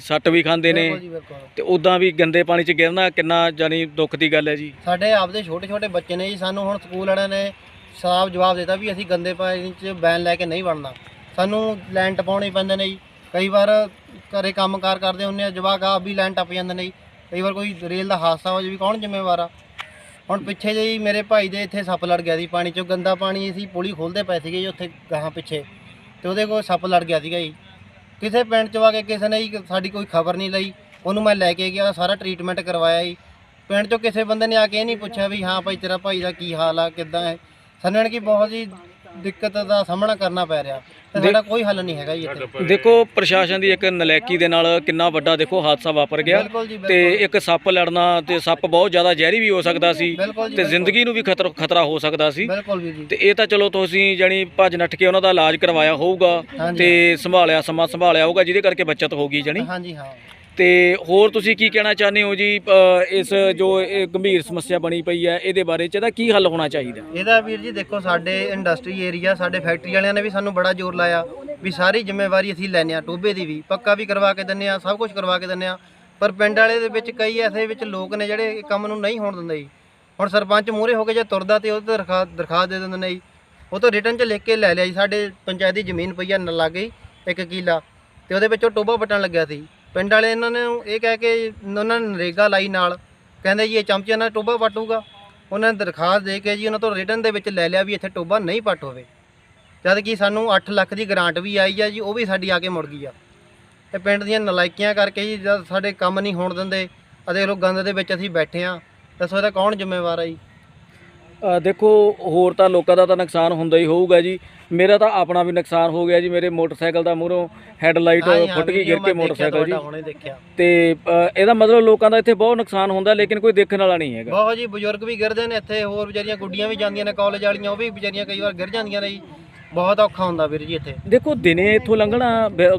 ਸੱਟ ਵੀ ਖਾਂਦੇ ਨੇ ਬਿਲਕੁਲ ਜੀ ਬਿਲਕੁਲ। ਤੇ ਉਦਾਂ ਵੀ ਗੰਦੇ ਪਾਣੀ 'ਚ ਗਿਰਨਾ ਕਿੰਨਾ ਜਾਨੀ ਦੁੱਖ ਦੀ ਗੱਲ ਹੈ ਜੀ। ਸਾਡੇ ਆਪਦੇ ਛੋਟੇ ਛੋਟੇ ਬੱਚੇ ਨੇ ਜੀ ਸਾਨੂੰ ਹੁਣ ਸਕੂਲ ਵਾਲਿਆਂ ਨੇ ਸਾਫ਼ ਜਵਾਬ ਦਿੱਤਾ ਵੀ ਅਸੀਂ ਗੰਦੇ ਪਾਣੀ 'ਚ ਬੈਨ ਲੈ ਕੇ ਨਹੀਂ ਵੜਨਾ। ਸਾਨੂੰ ਲਾਈਨ ਟਪਾਉਣੇ ਪੈਂਦੇ ਨੇ ਜੀ। ਕਈ ਵਾਰ ਘਰੇ ਕੰਮਕਾਰ ਕਰਦੇ ਹੁੰਨੇ ਆ ਜਵਾਕ ਆਪ ਵੀ ਲਾਈਨ ਟੱਪ ਜਾਂਦੇ ਨੇ ਜੀ। ਕਈ ਵਾਰ ਕੋਈ ਰੇਲ ਦਾ ਹਾਦਸਾ ਹੋ ਜਾਵੇ ਕੌਣ ਜ਼ਿੰਮੇਵਾਰ ਆ? ਹੁਣ ਪਿੱਛੇ ਜਿਹੀ ਮੇਰੇ ਭਾਈ ਦੇ ਇੱਥੇ ਸੱਪ ਲੜ ਗਿਆ ਸੀ ਪਾਣੀ 'ਚੋਂ। ਗੰਦਾ ਪਾਣੀ ਅਸੀਂ ਪੁਲੀ ਖੋਲਦੇ ਪਏ ਸੀਗੇ ਜੀ ਉੱਥੇ ਗਾਹਾਂ ਪਿੱਛੇ। ਤੇ ਉਹਦੇ ਕੋਲ ਸੱਪ ਲੜ ਗਿਆ ਸੀਗਾ ਜੀ। ਕਿਸੇ ਪਿੰਡ 'ਚ ਆ ਕੇ ਕਿਸੇ ਨੇ ਜੀ ਸਾਡੀ ਕੋਈ ਖਬਰ ਨਹੀਂ ਲਈ, ਉਹਨੂੰ ਮੈਂ ਲੈ ਕੇ ਗਿਆ, ਸਾਰਾ ਟ੍ਰੀਟਮੈਂਟ ਕਰਵਾਇਆ ਜੀ। ਪਿੰਡ 'ਚੋਂ ਕਿਸੇ ਬੰਦੇ ਨੇ ਆ ਕੇ ਇਹ ਨਹੀਂ ਪੁੱਛਿਆ ਵੀ ਹਾਂ ਭਾਈ ਤੇਰਾ ਭਾਈ ਦਾ ਕੀ ਹਾਲ ਆ, ਕਿੱਦਾਂ ਹੈ? ਸਾਨੂੰ ਯਾਨੀ ਕਿ ਬਹੁਤ ਹੀ ਦਿੱਕਤ ਦਾ ਸਾਹਮਣਾ ਕਰਨਾ ਪੈ ਰਿਹਾ ਤੇ ਸਾਡਾ ਕੋਈ ਹੱਲ ਨਹੀਂ ਹੈਗਾ ਜੀ ਇੱਥੇ। ਦੇਖੋ ਪ੍ਰਸ਼ਾਸਨ ਦੀ ਇੱਕ ਨਲਾਇਕੀ ਦੇ ਨਾਲ ਕਿੰਨਾ ਵੱਡਾ ਦੇਖੋ ਹਾਦਸਾ ਵਾਪਰ ਗਿਆ ਬਿਲਕੁਲ ਜੀ ਤੇ ਬਿਲਕੁਲ। ਇੱਕ ਸੱਪ ਲੜਨਾ ਤੇ ਸੱਪ ਬਹੁਤ ਜ਼ਿਆਦਾ ਜ਼ਹਿਰੀ ਵੀ ਹੋ ਸਕਦਾ ਸੀ ਬਿਲਕੁਲ ਜੀ ਤੇ। ਜ਼ਿੰਦਗੀ ਨੂੰ ਵੀ ਖਤਰ ਖਤਰਾ ਹੋ ਸਕਦਾ ਸੀ। ਬਿਲਕੁਲ ਵੀ ਜੀ। ਤੇ ਇਹ ਤਾਂ ਚਲੋ ਤੁਸੀਂ ਜਾਨੀ ਭੱਜ ਨੱਠ ਕੇ ਉਹਨਾਂ ਦਾ ਇਲਾਜ ਕਰਵਾਇਆ ਹੋਊਗਾ ਹਾਂਜੀ। ਤੇ ਸੰਭਾਲਿਆ ਸਮਾਂ ਸੰਭਾਲਿਆ ਹੋਊਗਾ ਜਿਹਦੇ ਕਰਕੇ ਬਚਤ ਹੋਗੀ ਜਾਨੀ ਹਾਂਜੀ ਹਾਂ। ਤੇ ਹੋਰ ਤੁਸੀਂ ਕੀ ਕਹਿਣਾ ਚਾਹੁੰਦੇ ਹੋ ਜੀ ਇਸ ਜੋ ਇਹ ਗੰਭੀਰ ਸਮੱਸਿਆ ਬਣੀ ਪਈ ਹੈ, ਇਹਦੇ ਬਾਰੇ ਚ ਇਹਦਾ ਕੀ ਹੱਲ ਹੋਣਾ ਚਾਹੀਦਾ? ਇਹਦਾ ਵੀਰ ਜੀ ਦੇਖੋ, ਸਾਡੇ ਇੰਡਸਟਰੀ ਏਰੀਆ ਸਾਡੇ ਫੈਕਟਰੀ ਵਾਲਿਆਂ ਨੇ ਵੀ ਸਾਨੂੰ ਬੜਾ ਜ਼ੋਰ ਲਾਇਆ ਵੀ ਸਾਰੀ ਜ਼ਿੰਮੇਵਾਰੀ ਅਸੀਂ ਲੈਨੇ ਆ ਟੋਬੇ ਦੀ ਵੀ, ਪੱਕਾ ਵੀ ਕਰਵਾ ਕੇ ਦਿੰਨੇ ਆ ਸਭ ਕੁਝ ਕਰਵਾ ਕੇ ਦਿੰਨੇ ਆ ਪਰ ਪਿੰਡ ਵਾਲੇ ਦੇ ਵਿੱਚ ਕਈ ਐਸੇ ਵਿੱਚ ਲੋਕ ਨੇ ਜਿਹੜੇ ਕੰਮ ਨੂੰ ਨਹੀਂ ਹੋਣ ਦਿੰਦੇ ਜੀ। ਹੁਣ ਸਰਪੰਚ ਮੂਹਰੇ ਹੋ ਕੇ ਜੇ ਤੁਰਦਾ ਤੇ ਉਹ ਤੇ ਦਰਖਾਸਤ ਦਰਖਾਸਤ ਦੇ ਦਿੰਦੇ ਨੇ ਜੀ। ਉਹ ਤੋਂ ਰਿਟਰਨ 'ਚ ਲਿਖ ਕੇ ਲੈ ਲਿਆ ਜੀ, ਸਾਡੇ ਪੰਚਾਇਤ ਦੀ ਜ਼ਮੀਨ ਪਈ ਆ, ਨ ਲਾਗੇ ਇੱਕ ਕਿੱਲਾ। ਤੇ ਉਹਦੇ ਵਿੱਚੋਂ ਟੋਬਾ ਪੱਟਣ ਲੱਗਿਆ ਸੀ। ਪਿੰਡ ਵਾਲੇ ਇਹਨਾਂ ਨੇ ਇਹ ਕਹਿ ਕੇ ਉਹਨਾਂ ਨੇ ਨਰੇਗਾ ਲਾਈ ਨਾਲ। ਕਹਿੰਦੇ ਜੀ ਇਹ ਚਮਚੇ ਨਾਲ ਟੋਬਾ ਪੱਟੂਗਾ। ਉਹਨਾਂ ਨੇ ਦਰਖਾਸਤ ਦੇ ਕੇ ਜੀ ਉਹਨਾਂ ਤੋਂ ਰਿਟਰਨ ਦੇ ਵਿੱਚ ਲੈ ਲਿਆ ਵੀ ਇੱਥੇ ਟੋਬਾ ਨਹੀਂ ਪੱਟ ਹੋਵੇ। ਜਦ ਕਿ ਸਾਨੂੰ 8 ਲੱਖ ਦੀ ਗ੍ਰਾਂਟ ਵੀ ਆਈ ਆ ਜੀ, ਉਹ ਵੀ ਸਾਡੀ ਆ ਕੇ ਮੁੜ ਗਈ ਆ। ਤੇ ਪਿੰਡ ਦੀਆਂ ਨਲਾਇਕੀਆਂ ਕਰਕੇ ਜੀ ਜਦ ਸਾਡੇ ਕੰਮ ਨਹੀਂ ਹੋਣ ਦਿੰਦੇ ਅਤੇ ਲੋਕ ਗੰਦ ਦੇ ਵਿੱਚ ਅਸੀਂ ਬੈਠੇ ਆ। ਦੱਸੋ ਇਹਦਾ ਕੌਣ ਜ਼ਿੰਮੇਵਾਰ ਆ ਜੀ? ਦੇਖੋ ਹੋਰ ਤਾਂ ਲੋਕਾਂ ਦਾ ਤਾਂ ਨੁਕਸਾਨ ਹੁੰਦਾ ਹੀ ਹੋਊਗਾ ਜੀ। ਮੇਰਾ ਤਾਂ ਆਪਣਾ ਵੀ ਨੁਕਸਾਨ ਹੋ ਗਿਆ ਜੀ ਮੇਰੇ ਮੋਟਰਸਾਈਕਲ ਦਾ ਮੂਹਰੋਂ ਹੈਡਲਾਈਟ ਫੁੱਟ ਗਈ ਗਿਰ ਕੇ ਮੋਟਰਸਾਈਕਲ ਜੀ। ਤੇ ਇਹਦਾ ਮਤਲਬ ਲੋਕਾਂ ਦਾ ਇੱਥੇ ਬਹੁਤ ਨੁਕਸਾਨ ਹੁੰਦਾ ਲੇਕਿਨ ਕੋਈ ਦੇਖਣ ਵਾਲਾ ਨਹੀਂ ਹੈਗਾ। ਬਹੁਤ ਜੀ ਬਜ਼ੁਰਗ ਵੀ ਗਿਰਦੇ ਨੇ ਇੱਥੇ ਹੋਰ ਵਿਚਾਰੀਆਂ ਗੁੱਡੀਆਂ ਵੀ ਜਾਂਦੀਆਂ ਨੇ ਕਾਲਜ ਵਾਲੀਆਂ ਉਹ ਵੀ ਵਿਚਾਰੀਆਂ ਕਈ ਵਾਰ ਗਿਰ ਜਾਂਦੀਆਂ ਨੇ ਜੀ। ਬਹੁਤ ਔਖਾ ਹੁੰਦਾ ਵੀਰ ਜੀ ਇੱਥੇ। ਦੇਖੋ ਦਿਨੇ ਇੱਥੋਂ ਲੰਘਣਾ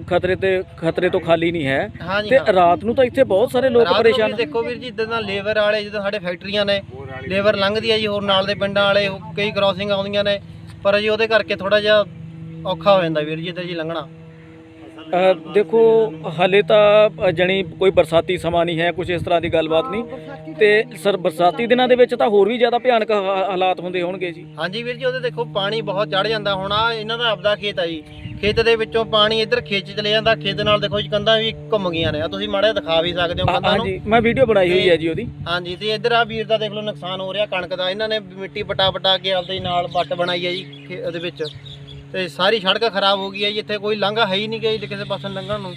ਖਤਰੇ ਤੇ ਖਤਰੇ ਤੋਂ ਖਾਲੀ ਨਹੀਂ ਹੈ। ਤੇ ਰਾਤ ਨੂੰ ਤਾਂ ਇੱਥੇ ਬਹੁਤ ਸਾਰੇ ਲੋਕ ਪਰੇਸ਼ਾਨ ਦੇਖੋ ਵੀਰ ਜੀ ਜਿੱਦਾਂ ਦਾ ਲੇਬਰ ਵਾਲੇ ਜਿੱਦਾਂ ਸਾਡੇ ਫੈਕਟਰੀਆਂ ਨੇ ਲੇਬਰ ਲੰਘਦੀ ਹੈ ਜੀ ਹੋਰ ਨਾਲ ਦੇ ਪਿੰਡਾਂ ਵਾਲੇ ਉਹ ਕਈ ਕ੍ਰਾਸਿੰਗ ਆਉਂਦੀਆਂ ਨੇ ਪਰ ਜੀ ਉਹਦੇ ਕਰਕੇ ਥੋੜਾ ਜਿਹਾ ਔਖਾ ਹੋ ਜਾਂਦਾ ਵੀਰ ਜੀ ਇੱਥੇ ਜੀ ਲੰਘਣਾ। ਅ, ਦੇਖੋ ਹਲੇ ਤਾਂ ਜਾਣੀ ਕੋਈ ਬਰਸਾਤੀ ਸਮਾਂ ਨਹੀਂ ਹੈ ਕੁਝ ਇਸ ਤਰ੍ਹਾਂ ਦੀ ਗੱਲਬਾਤ ਨਹੀਂ। ਤੇ ਸਰ ਬਰਸਾਤੀ ਦਿਨਾਂ ਦੇ ਵਿੱਚ ਤਾਂ ਹੋਰ ਵੀ ਜ਼ਿਆਦਾ ਭਿਆਨਕ ਹਾ- ਹਾਲਾਤ ਹੁੰਦੇ ਹੋਣਗੇ ਜੀ। ਹਾਂਜੀ ਵੀਰ ਜੀ ਉਹਦੇ ਦੇਖੋ ਪਾਣੀ ਬਹੁਤ ਚੜ ਜਾਂਦਾ ਹੁਣ ਆ ਇਹਨਾਂ ਦਾ ਆਪਦਾ ਖੇਤ ਆ ਜੀ। ਖੇਤ ਦੇ ਵਿੱਚੋਂ ਪਾਣੀ ਇੱਧਰ ਖੇਤ 'ਚ ਚਲੇ ਜਾਂਦਾ ਖੇਤ ਨਾਲ ਦੇਖੋ ਜੀ ਕੰਧਾਂ ਵੀ ਘੁੰਮ ਗਈਆਂ ਨੇ। ਆ ਤੁਸੀਂ ਮਾੜਾ ਜਿਹਾ ਦਿਖਾ ਵੀ ਸਕਦੇ ਹੋ ਹਾਂ- ਕੰਧਾਂ ਨੂੰ। ਹਾਂਜੀ ਮੈਂ ਵੀਡੀਓ ਬਣਾਈ ਹੋਈ ਹੈ ਜੀ ਉਹਦੀ। ਹਾਂਜੀ ਤੇ ਇੱਧਰ ਆ ਵੀਰ ਦਾ ਦੇਖ ਲਓ ਨੁਕਸਾਨ ਹੋ ਰਿਹਾ ਕਣਕ ਦਾ। ਇਹਨਾਂ ਨੇ ਮਿੱਟੀ ਪਟਾ ਪਟਾ ਕੇ ਆਪਦੇ ਨਾਲ ਵੱਟ ਬਣਾਈ ਹੈ ਜੀ ਖੇ- ਉਹਦੇ ਵਿੱਚ। ਤੇ ਸਾਰੀ ਸੜਕ ਖਰਾਬ ਹੋ ਗਈ ਹੈ ਜੀ ਇੱਥੇ ਕੋਈ ਲਾਂਘਾ ਹੈ ਹੀ ਨਹੀਂ ਗਈ ਕਿਸੇ ਪਾਸੇ ਲੰਘਣ ਨੂੰ।